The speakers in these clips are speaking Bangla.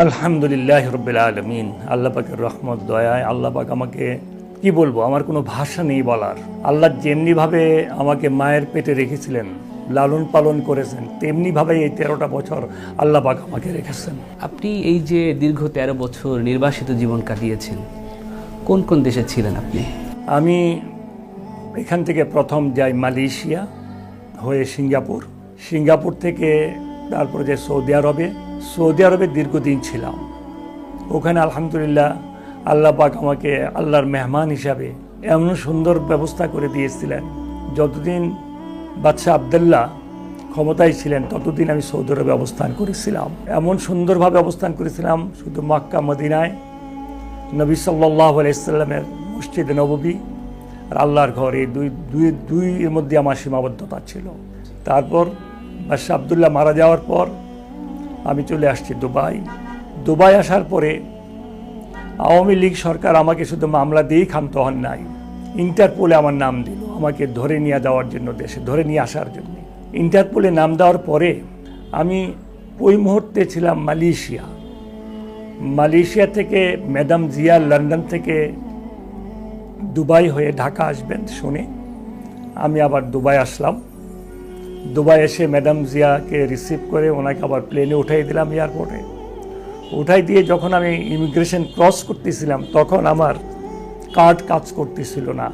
আলহামদুলিল্লাহ রব্বিল আলমিন। আল্লাহ পাকের রহমত দয়ায় আল্লাহ পাক আমাকে কি বলব আমার কোনো ভাষা নেই বলার। আল্লাহ যেমনিভাবে আমাকে মায়ের পেটে রেখেছিলেন লালন পালন করেছেন তেমনিভাবে এই তেরোটা বছর আল্লাহ পাক আমাকে রেখেছেন। আপনি এই যে দীর্ঘ তেরো বছর নির্বাসিত জীবন কাটিয়েছেন কোন কোন দেশে ছিলেন আপনি? আমি এখান থেকে প্রথম যাই মালয়েশিয়া হয়ে সিঙ্গাপুর। সিঙ্গাপুর থেকে তারপরে যে সৌদি আরবে সৌদি আরবে দীর্ঘদিন ছিলাম। ওখানে আলহামদুলিল্লাহ আল্লাহ পাক আমাকে আল্লাহর মেহমান হিসাবে এমন সুন্দর ব্যবস্থা করে দিয়েছিলেন, যতদিন বাদশাহ আবদুল্লাহ ক্ষমতায় ছিলেন, ততদিন আমি সৌদি আরবে অবস্থান করেছিলাম। এমন সুন্দরভাবে অবস্থান করেছিলাম, শুধু মক্কা, মদিনায়, নবী সাল্লাহ আলাইসাল্লামের মসজিদ নববী, আর আল্লাহর ঘর এই দুই দুই দুই এর মধ্যে আমার সীমাবদ্ধতা ছিল। তারপর বাদশাহ আবদুল্লাহ মারা যাওয়ার পর আমি চলে আসছি দুবাই। দুবাই আসার পরে আওয়ামী লীগ সরকার আমাকে শুধু মামলা দিয়েই ক্ষান্ত হন নাই। ইন্টারপোলে আমার নাম দিল, আমাকে ধরে নিয়ে যাওয়ার জন্য দেশে, ধরে নিয়ে আসার জন্য। ইন্টারপোলে নাম দেওয়ার পরে আমি ওই মুহূর্তে ছিলাম মালয়েশিয়া। মালয়েশিয়া থেকে ম্যাডাম জিয়া লন্ডন থেকে দুবাই হয়ে ঢাকা আসবেন শুনে আমি আবার দুবাই আসলাম। দুবাই এসে ম্যাডাম জিয়াকে রিসিভ করে ওনাকে আবার প্লেনে উঠাই দিলাম এয়ারপোর্টে উঠাই দিয়ে যখন আমি ইমিগ্রেশন ক্রস করতেছিলাম, তখন আমার কার্ড কাজ করতেছিল না।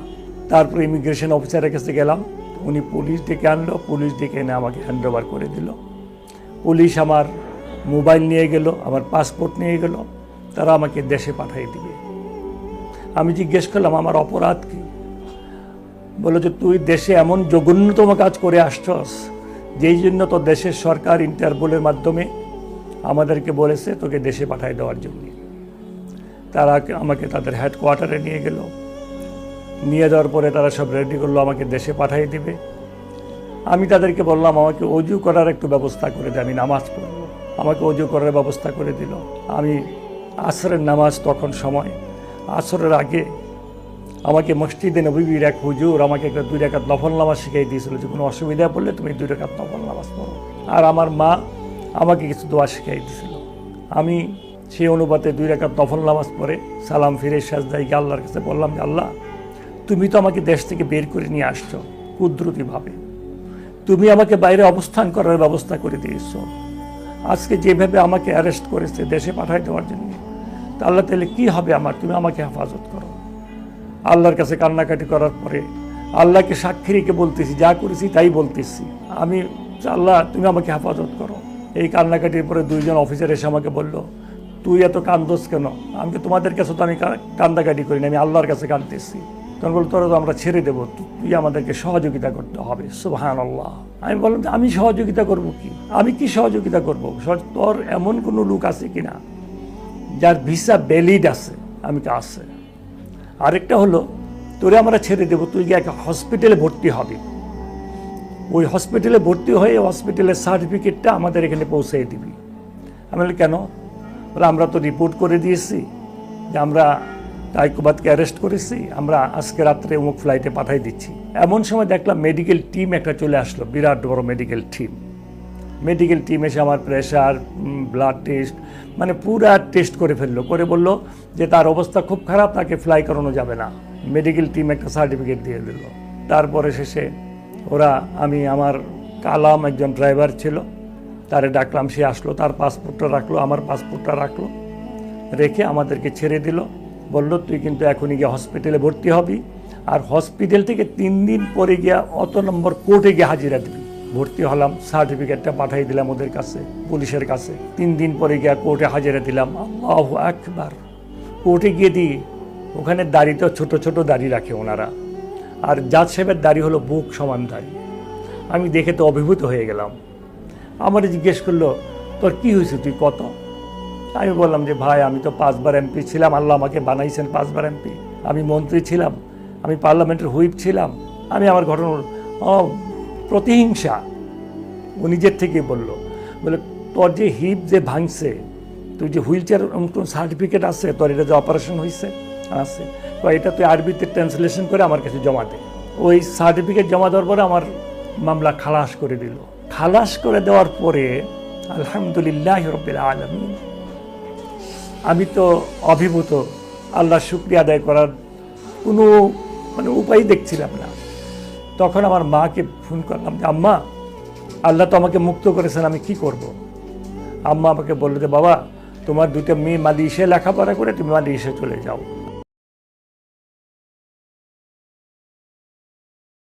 তারপর ইমিগ্রেশন অফিসারের কাছে গেলাম, উনি পুলিশ ডেকে আনলো পুলিশ ডেকে এনে আমাকে হ্যান্ড ওভার করে দিল। পুলিশ আমার মোবাইল নিয়ে গেল, আমার পাসপোর্ট নিয়ে গেল, তারা আমাকে দেশে পাঠিয়ে দিবে। আমি জিজ্ঞেস করলাম, আমার অপরাধ কি? বলে যে, তুই দেশে এমন জঘন্যতম কাজ করে আসছস, যেই জন্য তো দেশের সরকার ইন্টারপোলের মাধ্যমে আমাদেরকে বলেছে তোকে দেশে পাঠিয়ে দেওয়ার জন্য। তারা আমাকে তাদের হেডকোয়ার্টারে নিয়ে গেল। নিয়ে যাওয়ার পরে তারা সব রেডি করল, আমাকে দেশে পাঠিয়ে দিবে। আমি তাদেরকে বললাম, আমাকে অজু করার একটু ব্যবস্থা করে দেয় আমি নামাজ পড়ব। আমাকে অজু করার ব্যবস্থা করে দিল। আমি আসরের নামাজ তখন সময়, আসরের আগে আমাকে মসজিদে নবীর এক হুজুর আমাকে একটা দুই রেখাত নফল নামাজ শিখিয়ে দিয়েছিল যে কোনো অসুবিধা পড়লে তুমি দুই রেখাত নফল নামাজ পড়ো। আর আমার মা আমাকে কিছু দোয়া শিখিয়ে দিয়েছিল। আমি সেই অনুপাতে দুই রেখাত নফল নামাজ পড়ে সালাম ফিরে সাজদাইকে আল্লাহর কাছে বললাম যে আল্লাহ, তুমি তো আমাকে দেশ থেকে বের করে নিয়ে আসছো কুদরতিভাবে। তুমি আমাকে বাইরে অবস্থান করার ব্যবস্থা করে দিয়েছ। আজকে যেভাবে আমাকে অ্যারেস্ট করেছে দেশে পাঠাই দেওয়ার জন্য, তা আল্লাহ তাহলে কী হবে আমার? তুমি আমাকে হেফাজত করো। আল্লাহর কাছে কান্নাকাটি করার পরে আল্লাহকে সাক্ষী রেখে বলতেছি, যা করেছি তাই বলতেছি। আমি আল্লাহ, তুমি আমাকে হেফাজত করো। এই কান্নাকাটির পরে দুইজন অফিসার এসে আমাকে বলল, তুই এত কান্দোস কেন? আমি তোমাদের কাছে তো আমি কান্দাকাটি করি না, আমি আল্লাহর কাছে কান্দতেছি তখন বলতো তোরা তো আমরা ছেড়ে দেবো তুই আমাদেরকে সহযোগিতা করতে হবে। সুবাহান আল্লাহ আমি বললাম, আমি সহযোগিতা করব কি? আমি কি সহযোগিতা করব? তোর এমন কোনো লোক আছে কিনা যার ভিসা ভ্যালিড আছে? আমি তো আছে। আরেকটা হলো, তোরে আমরা ছেড়ে দেবো, তুই গিয়ে একটা হসপিটালে ভর্তি হবি। ওই হসপিটালে ভর্তি হয়ে হসপিটালের সার্টিফিকেটটা আমাদের এখানে পৌঁছে দিবি। আমি বলি, কেন? আমরা তো রিপোর্ট করে দিয়েছি যে আমরা তাইকুবাদকে অ্যারেস্ট করেছি, আমরা আজকে রাত্রে অমুক ফ্লাইটে পাঠাই দিচ্ছি। এমন সময় দেখলাম মেডিকেল টিম একটা চলে আসলো, বিরাট বড় মেডিকেল টিম মেডিকেল টিম এসে আমার প্রেশার ব্লাড টেস্ট মানে পুরা টেস্ট করে ফেলল। করে বলল যে তার অবস্থা খুব খারাপ, তাকে ফ্লাই করানো যাবে না। মেডিকেল টিম একটা সার্টিফিকেট দিয়ে দিল। তারপরে শেষে ওরা, আমি আমার কালাম একজন ড্রাইভার ছিল, তারে ডাকলাম, সে আসলো, তার পাসপোর্টটা রাখল, আমার পাসপোর্টটা রাখল, রেখে আমাদেরকে ছেড়ে দিল। বলল, তুই কিন্তু এখনই গিয়ে হসপিটালে ভর্তি হবি। আর হসপিটাল থেকে তিন দিন পরে গিয়া অত নম্বর কোর্টে গিয়ে হাজিরা দিবি ভর্তি হলাম, সার্টিফিকেটটা পাঠিয়ে দিলাম ওদের কাছে, পুলিশের কাছে। তিন দিন পরে গিয়া কোর্টে হাজিরা দিলাম, আল্লাহ একবার কোর্টে গিয়ে দিই ওখানে দাড়ি তো ছোট ছোট দাড়ি রাখে ওনারা। আর জাজ সাহেবের দাড়ি হলো বুক সমান দাড়ি। আমি দেখে তো অভিভূত হয়ে গেলাম। আমার জিজ্ঞেস করল, তোর কি হয়েছে? তুই কত? আমি বললাম যে, ভাই, আমি তো পাঁচবার এমপি ছিলাম, আল্লাহ আমাকে বানাইছেন পাঁচবার এমপি। আমি মন্ত্রী ছিলাম, আমি পার্লামেন্টের হুইপ ছিলাম, আমি আমার ঘটনা ও প্রতিহিংসা। ও নিজের থেকেই বলল, বলে, তোর যে হিপ যে ভাঙছে তুই যে হুইল চেয়ার সার্টিফিকেট আছে, তোর এটা যে অপারেশন হয়েছে আছে তো এটা তুই আরবিতে ট্রান্সলেশন করে আমার কাছে জমা দে। ওই সার্টিফিকেট জমা দেওয়ার পরে আমার মামলা খালাস করে দিল। খালাস করে দেওয়ার পরে, আলহামদুলিল্লাহ রবিল আলমিন। আমি তো অভিভূত আল্লাহ শুক্রিয়া আদায় করার কোনো মানে উপায় দেখছিলাম না। তখন আমার মাকে ফোন করলাম যে, আম্মা, আল্লাহ তো আমাকে মুক্ত করেছেন, আমি কি করব। আম্মা আমাকে বলল যে, বাবা, তোমার দুটো মেয়ে মালয়েশিয়া লেখাপড়া করে তুমি মালয়েশিয়া চলে যাও